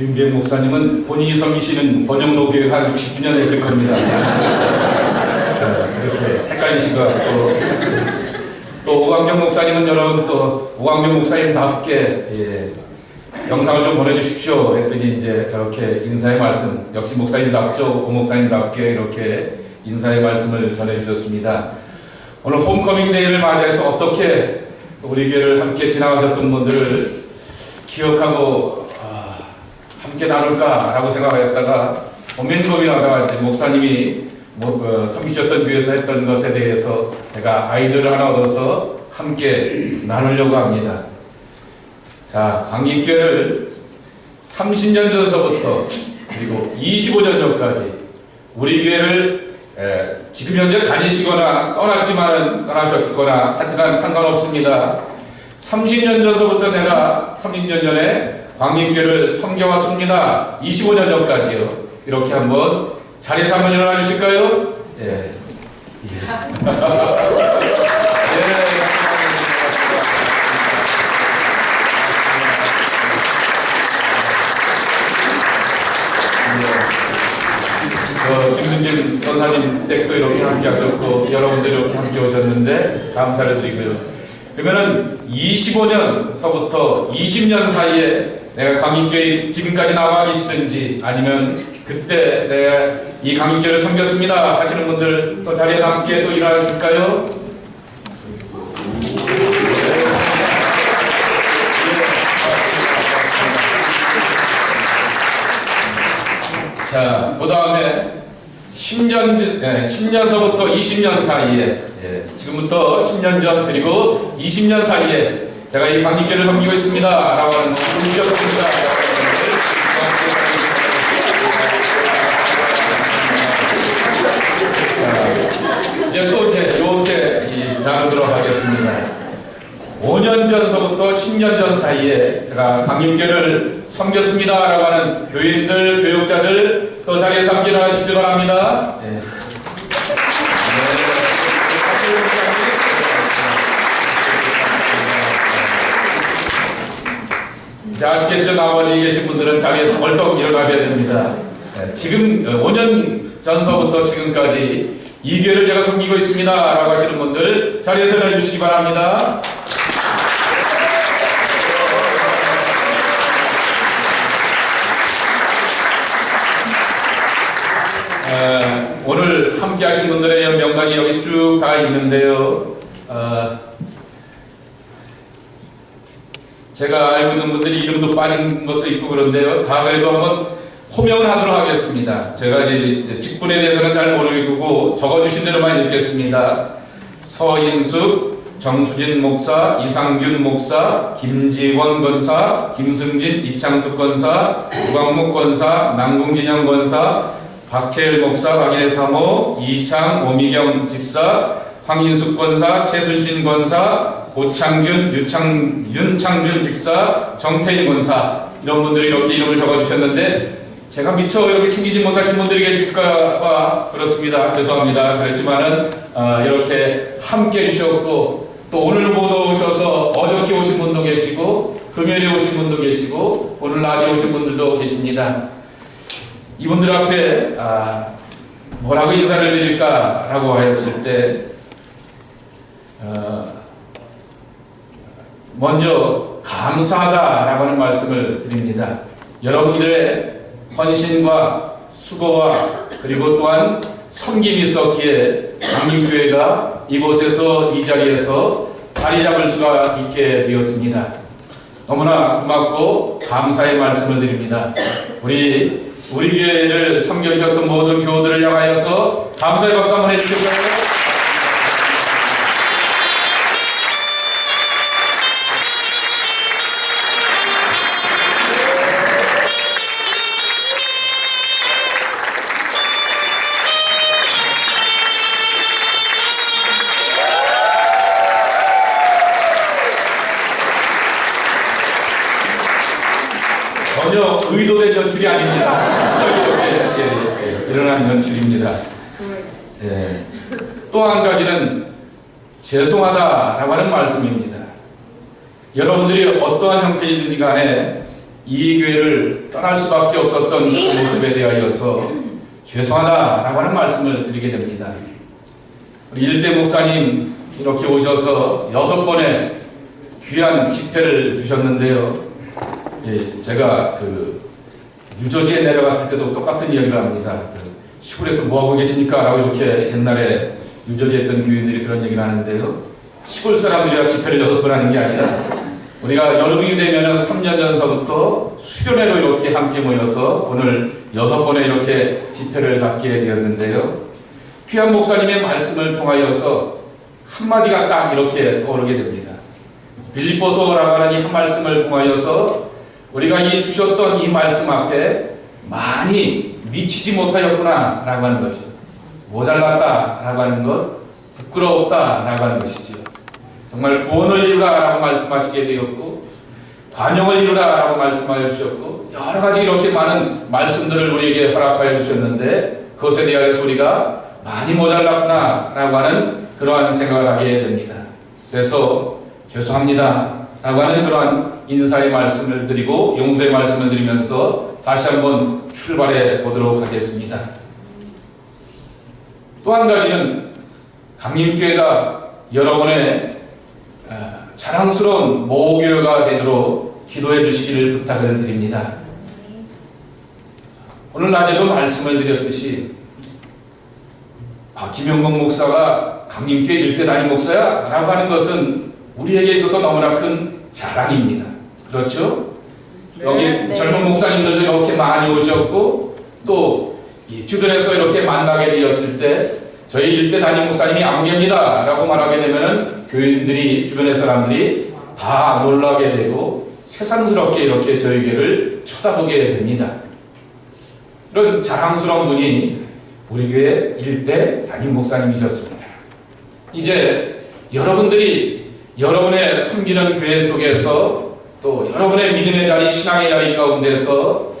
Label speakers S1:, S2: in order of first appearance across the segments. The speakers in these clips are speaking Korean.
S1: 주인백 목사님은 본인이 섬기시는 번영로 교회 한 60주년 했을 겁니다. 네, 이렇게 같고 또 오광경 목사님은 여러분 또 오광경 목사님답게 예, 영상을 좀 보내주십시오 했더니 이제 저렇게 인사의 말씀 역시 목사님답죠 오 목사님답게 이렇게 인사의 말씀을 전해주셨습니다. 오늘 홈커밍 데이를 맞이해서 어떻게 우리 교회를 함께 지나가셨던 분들을 기억하고 아, 함께 나눌까라고 생각했다가 고민 고민하다가 이제 목사님이 뭐, 어, 섬기셨던 교회에서 했던 것에 대해서 제가 아이디어를 하나 얻어서 함께 나누려고 합니다. 자, 강림교회를 30년 전서부터 그리고 25년 전까지 우리 교회를 에, 지금 현재 다니시거나 떠났지만 떠나셨거나 하여튼간 상관없습니다. 30년 전서부터 내가 30년 전에 광림교회를 섬겨왔습니다. 25년 전까지요. 이렇게 한번 자리에서 한번 일어나 주실까요? 예. 예. 예. 어, 김승진 선사님 댁도 이렇게 함께 하셨고 여러분들 이렇게 함께 오셨는데 감사를 드리고요. 그러면은 25년서부터 20년 사이에 내가 강인교회 지금까지 나와 계시든지 아니면 그때 내가 이 강인교회를 섬겼습니다 하시는 분들 또 자리에서 함께 또 일어나 줄까요? 자, 그 다음에 10년, 예, 10년서부터 20년 사이에, 예, 지금부터 10년 전 그리고 20년 사이에 제가 이 강립교를 섬기고 있습니다. 라고 하는 분이셨습니다. 이제 또 이제 요때 이 나누도록 하겠습니다. 5년 전서부터 10년 전 사이에 제가 강림교를 섬겼습니다라고 하는 교인들, 교육자들 또 자리에서 함께 나와주시기 바랍니다. 네. 이제 아시겠죠? 나머지 계신 분들은 자리에서 벌떡 일어나셔야 됩니다. 네, 지금 5년 전서부터 지금까지 이 교회를 제가 섬기고 있습니다. 라고 하시는 분들 자리에서 일어나 주시기 바랍니다. 어, 오늘 함께 하신 분들의 명단이 여기 쭉 다 있는데요. 어, 제가 알고 있는 분들이 이름도 빠진 것도 있고 그런데요. 다 그래도 한번 호명을 하도록 하겠습니다. 제가 이제 직분에 대해서는 잘 모르겠고 적어주신 대로만 읽겠습니다. 서인숙, 정수진 목사, 이상균 목사, 김지원 권사, 김승진, 이창숙 권사, 구광목 권사, 남궁진영 권사, 박혜일 목사, 박인혜 사모, 이창, 오미경 집사, 황인숙 권사, 최순신 권사, 고창균, 유창, 윤창준 집사, 정태인 권사 이런 분들이 이렇게 이름을 적어주셨는데 제가 미처 이렇게 챙기지 못하신 분들이 계실까봐 그렇습니다. 죄송합니다. 그렇지만은 어, 이렇게 함께 해주셨고 또 오늘 보러 오셔서 어저께 오신 분도 계시고 금요일에 오신 분도 계시고 오늘 낮에 오신 분들도 계십니다. 이분들 앞에 아, 뭐라고 인사를 드릴까라고 하였을 때 어, 먼저 감사하다라고 하는 말씀을 드립니다. 여러분들의 헌신과 수고와 그리고 또한 섬김이 있었기에 강림교회가 이곳에서 이 자리에서 자리 잡을 수가 있게 되었습니다. 너무나 고맙고 감사의 말씀을 드립니다. 우리 우리 교회를 섬겨주셨던 모든 교우들을 향하여서 감사의 박수 한번 해주실까요? 의도된 연출이 아닙니다. 저기 이렇게 예, 예, 일어난 연출입니다. 예. 또 한 가지는 죄송하다라고 하는 말씀입니다. 여러분들이 어떠한 형편이든지 간에 이 교회를 떠날 수밖에 없었던 그 모습에 대하여서 죄송하다라고 하는 말씀을 드리게 됩니다. 우리 일대 목사님 이렇게 오셔서 여섯 번의 귀한 집회를 주셨는데요. 예, 제가 그 유저지에 내려갔을 때도 똑같은 이야기를 합니다. 그 시골에서 뭐 하고 계십니까? 라고 이렇게 옛날에 유저지에 있던 교인들이 그런 얘기를 하는데요. 시골 사람들이랑 집회를 여섯 번 하는 게 아니라 우리가 여름이 되면은 3년 전서부터 수련회로 이렇게 함께 모여서 오늘 여섯 번의 이렇게 집회를 갖게 되었는데요. 귀한 목사님의 말씀을 통하여서 한마디가 딱 이렇게 떠오르게 됩니다. 빌립보서라고 하는 이 한 말씀을 통하여서 우리가 이 주셨던 이 말씀 앞에 많이 미치지 못하였구나 라고 하는 거죠. 모자랐다 라고 하는 것, 부끄러웠다 라고 하는 것이죠. 정말 구원을 이루라 라고 말씀하시게 되었고 관용을 이루라 라고 말씀하여 주셨고 여러 가지 이렇게 많은 말씀들을 우리에게 허락하여 주셨는데 그것에 대하여서 우리가 많이 모자랐구나 라고 하는 그러한 생각을 하게 됩니다. 그래서 죄송합니다 라고 하는 그러한 인사의 말씀을 드리고 용서의 말씀을 드리면서 다시 한번 출발해 보도록 하겠습니다. 또 한 가지는 강림교회가 여러분의 아, 자랑스러운 모교회가 되도록 기도해 주시기를 부탁을 드립니다. 오늘 낮에도 말씀을 드렸듯이 아, 김영건 목사가 강림교회 일대 담임 목사야 라고 하는 것은 우리에게 있어서 너무나 큰 자랑입니다. 그렇죠? 여기
S2: 네.
S1: 젊은 목사님들도 이렇게 많이 오셨고 또이 주변에서 이렇게 만나게 되었을 때 저희 일대 담임 목사님이 아무개입니다 라고 말하게 되면은 교인들이 주변의 사람들이 다 놀라게 되고 새삼스럽게 이렇게 저희 교회를 쳐다보게 됩니다. 이런 자랑스러운 분이 우리 교회 일대 담임 목사님이셨습니다. 이제 여러분들이 여러분의 섬기는 교회 속에서 또 여러분의 믿음의 자리, 신앙의 자리 가운데서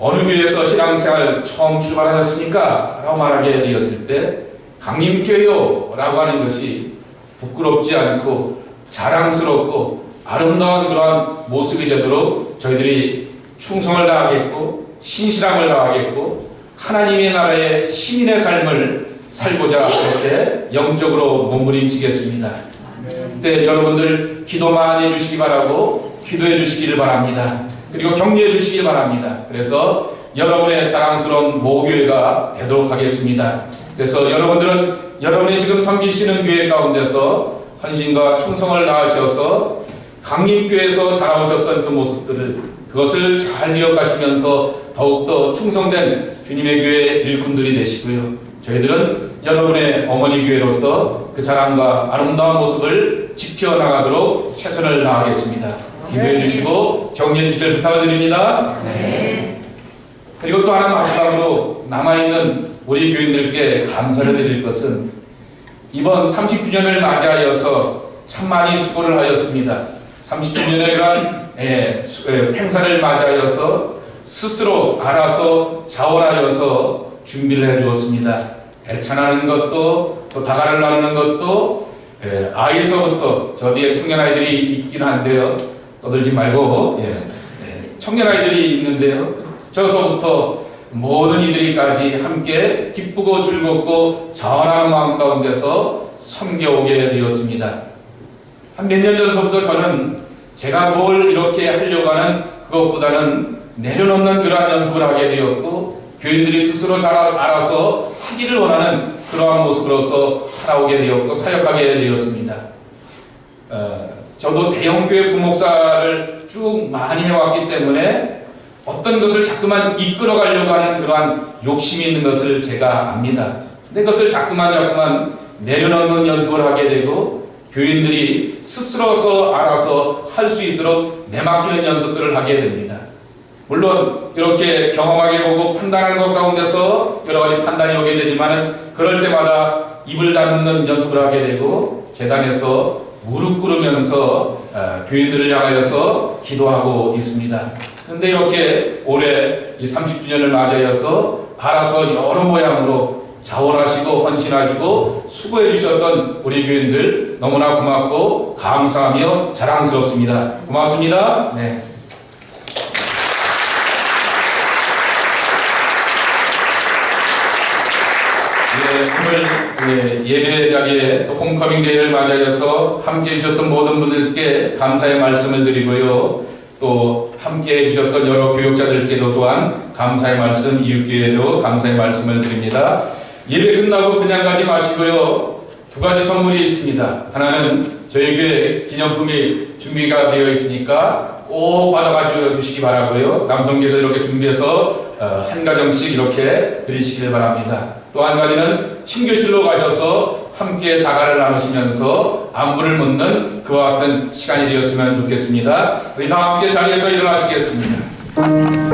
S1: 어느 교회에서 신앙생활 처음 출발하셨습니까? 라고 말하게 되었을 때 강림교요 라고 하는 것이 부끄럽지 않고 자랑스럽고 아름다운 그러한 모습이 되도록 저희들이 충성을 다하겠고 신실함을 다하겠고 하나님의 나라의 시민의 삶을 살고자 이렇게 영적으로 몸부림치겠습니다. 그때 여러분들 기도 많이 해주시기 바라고 기도해 주시기를 바랍니다. 그리고 격려해 주시기 바랍니다. 그래서 여러분의 자랑스러운 모교회가 되도록 하겠습니다. 그래서 여러분들은 여러분이 지금 섬기시는 교회 가운데서 헌신과 충성을 다하셔서 강림교회에서 자라오셨던 그 모습들을 그것을 잘 이어가시면서 더욱더 충성된 주님의 교회 일꾼들이 되시고요. 저희들은 여러분의 어머니 교회로서 그 자랑과 아름다운 모습을 지켜나가도록 최선을 다하겠습니다. 기도해 주시고 격려해 주시길 부탁드립니다. 그리고 또 하나 마지막으로 남아있는 우리 교인들께 감사를 드릴 것은 이번 30주년을 맞이하여서 참 많이 수고를 하였습니다. 30주년의 이러한 예, 수- 예, 행사를 맞이하여서 스스로 알아서 자원하여서 준비를 해 주었습니다. 대찬하는 것도 또 다가를 나누는 것도 예, 아이서부터 저 뒤에 청년 아이들이 있긴 한데요. 떠들지 말고 예, 예, 청년 아이들이 있는데요. 저서부터 모든 이들이까지 함께 기쁘고 즐겁고 자원하는 마음 가운데서 섬겨오게 되었습니다. 한 몇 년 전서부터 저는 제가 뭘 이렇게 하려고 하는 그것보다는 내려놓는 그러한 연습을 하게 되었고 교인들이 스스로 잘 알아서 하기를 원하는 그러한 모습으로서 살아오게 되었고 사역하게 되었습니다. 어, 저도 대형교회 부목사를 쭉 많이 해왔기 때문에 어떤 것을 자꾸만 이끌어 가려고 하는 그러한 욕심이 있는 것을 제가 압니다. 근데 그것을 자꾸만 자꾸만 내려놓는 연습을 하게 되고 교인들이 스스로서 알아서 할 수 있도록 내맡기는 연습들을 하게 됩니다. 물론 이렇게 경험하게 보고 판단하는 것 가운데서 여러 가지 판단이 오게 되지만 그럴 때마다 입을 닫는 연습을 하게 되고 재단에서 무릎 꿇으면서 어, 교인들을 향하여서 기도하고 있습니다. 그런데 이렇게 올해 이 30주년을 맞이하여서 알아서 여러 모양으로 자원하시고 헌신하시고 수고해 주셨던 우리 교인들 너무나 고맙고 감사하며 자랑스럽습니다. 고맙습니다. 네. 예, 예배 자리에 또 홈커밍 데이를 맞이하여서 함께 해주셨던 모든 분들께 감사의 말씀을 드리고요. 또 함께 해주셨던 여러 교육자들께도 또한 감사의 말씀, 이웃교회도 감사의 말씀을 드립니다. 예배 끝나고 그냥 가지 마시고요. 두 가지 선물이 있습니다. 하나는 저희 교회 기념품이 준비가 되어 있으니까 꼭 받아가지고 주시기 바라고요. 남성께서 이렇게 준비해서 어, 한 가정씩 이렇게 드리시길 바랍니다. 또 한 가지는 친교실로 가셔서 함께 다가를 나누시면서 안부를 묻는 그와 같은 시간이 되었으면 좋겠습니다. 우리 다 함께 자리에서 일어나시겠습니다.